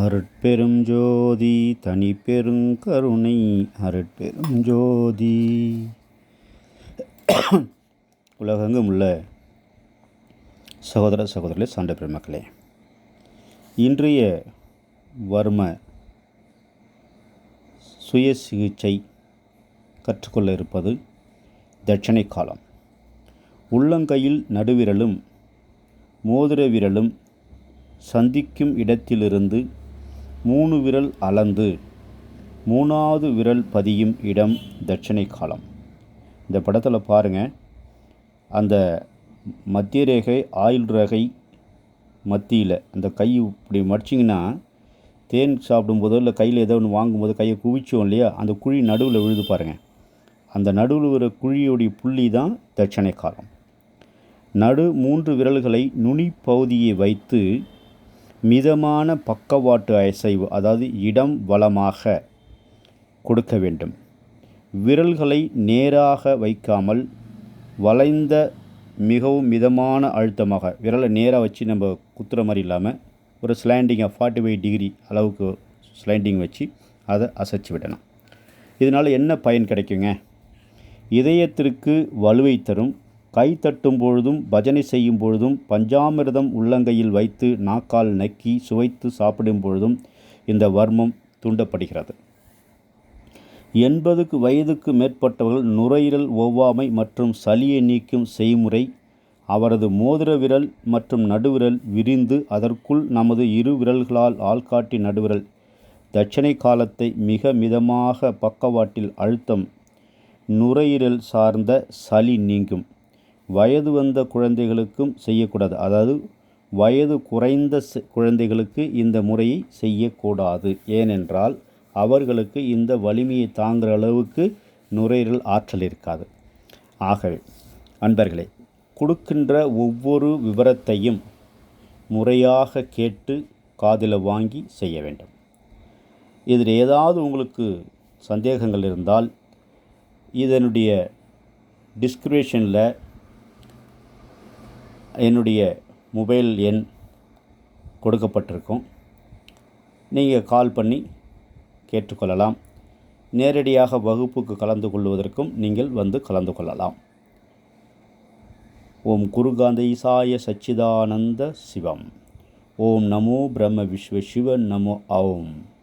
அருட்பெரும் ஜோதி தனி பெருங்கருணை அருட்பெரும் ஜோதி. உலகெங்கும் உள்ள சகோதர சகோதரர்களே சண்டை பெருமக்களே இன்றைய வர்ம சுய சிகிச்சை கற்றுக்கொள்ள இருப்பது தட்சணை காலம். உள்ளங்கையில் நடுவிரலும் மோதிர விரலும் சந்திக்கும் இடத்திலிருந்து மூணு விரல் அளந்து மூணாவது விரல் பதியும் இடம் தட்சிணை காலம். இந்த படத்தில் பாருங்கள் அந்த மத்திய ரேகை ஆயுள் ரேகை மத்தியில் அந்த கை இப்படி மடிச்சிங்கன்னா தேன் சாப்பிடும்போதோ இல்லை கையில் ஏதோ ஒன்று வாங்கும்போது கையை குவிச்சோம் இல்லையா அந்த குழி நடுவில் விழுது பாருங்கள் அந்த நடுவில் வர குழியோடைய புள்ளி தான் தட்சணை காலம். நடு மூன்று விரல்களை நுனி பகுதியை வைத்து மிதமான பக்கவாட்டு அசைவு அதாவது இடம் வளமாக கொடுக்க வேண்டும். விரல்களை நேராக வைக்காமல் வளைந்த மிகவும் மிதமான அழுத்தமாக விரலை நேராக வச்சு நம்ம குத்துற மாதிரி இல்லாமல் ஒரு ஸ்லாண்டிங்காக ஃபார்ட்டி ஃபைவ் டிகிரி அளவுக்கு ஸ்லாண்டிங் வச்சு அதை அசைச்சு விடணும். இதனால் என்ன பயன் கிடைக்குங்க? இதயத்திற்கு வலுவை தரும் கை தட்டும் பொழுதும் பஜனை செய்யும் பொழுதும் பஞ்சாமிரதம் உள்ளங்கையில் வைத்து நாக்கால் நக்கி சுவைத்து சாப்பிடும் பொழுதும் இந்த வர்மம் தூண்டப்படுகிறது. எண்பதுக்கு வயதுக்கு மேற்பட்டவர்கள் நுரையீரல் ஒவ்வாமை மற்றும் சளியை நீக்கும் செய்முறை அவரது மோதிர விரல் மற்றும் நடுவிரல் விரிந்து அதற்குள் நமது இரு விரல்களால் ஆள்காட்டி நடுவிரல் தட்சணை காலத்தை மிக மிதமாக பக்கவாட்டில் அழுத்தம் நுரையீரல் சார்ந்த சளி நீங்கும். வயது வந்த குழந்தைகளுக்கும் செய்யக்கூடாது. அதாவது வயது குறைந்த குழந்தைகளுக்கு இந்த முறையை செய்யக்கூடாது. ஏனென்றால் அவர்களுக்கு இந்த வலிமையை தாங்குகிற அளவுக்கு நுரையீரல் ஆற்றல் இருக்காது. ஆகவே அன்பர்களே கொடுக்கின்ற ஒவ்வொரு விவரத்தையும் முறையாக கேட்டு காதில் வாங்கி செய்ய வேண்டும். இதில் ஏதாவது உங்களுக்கு சந்தேகங்கள் இருந்தால் இதனுடைய டிஸ்கிரிப்ஷனில் என்னுடைய மொபைல் எண் கொடுக்கப்பட்டிருக்கும். நீங்கள் கால் பண்ணி கேட்டுக்கொள்ளலாம். நேரடியாக வகுப்புக்கு கலந்து கொள்வதற்கும் நீங்கள் வந்து கலந்து கொள்ளலாம். ஓம் குருகாந்த ஈசாய சச்சிதானந்த சிவம். ஓம் நமோ பிரம்ம விஸ்வ சிவ நமோ. ஓம்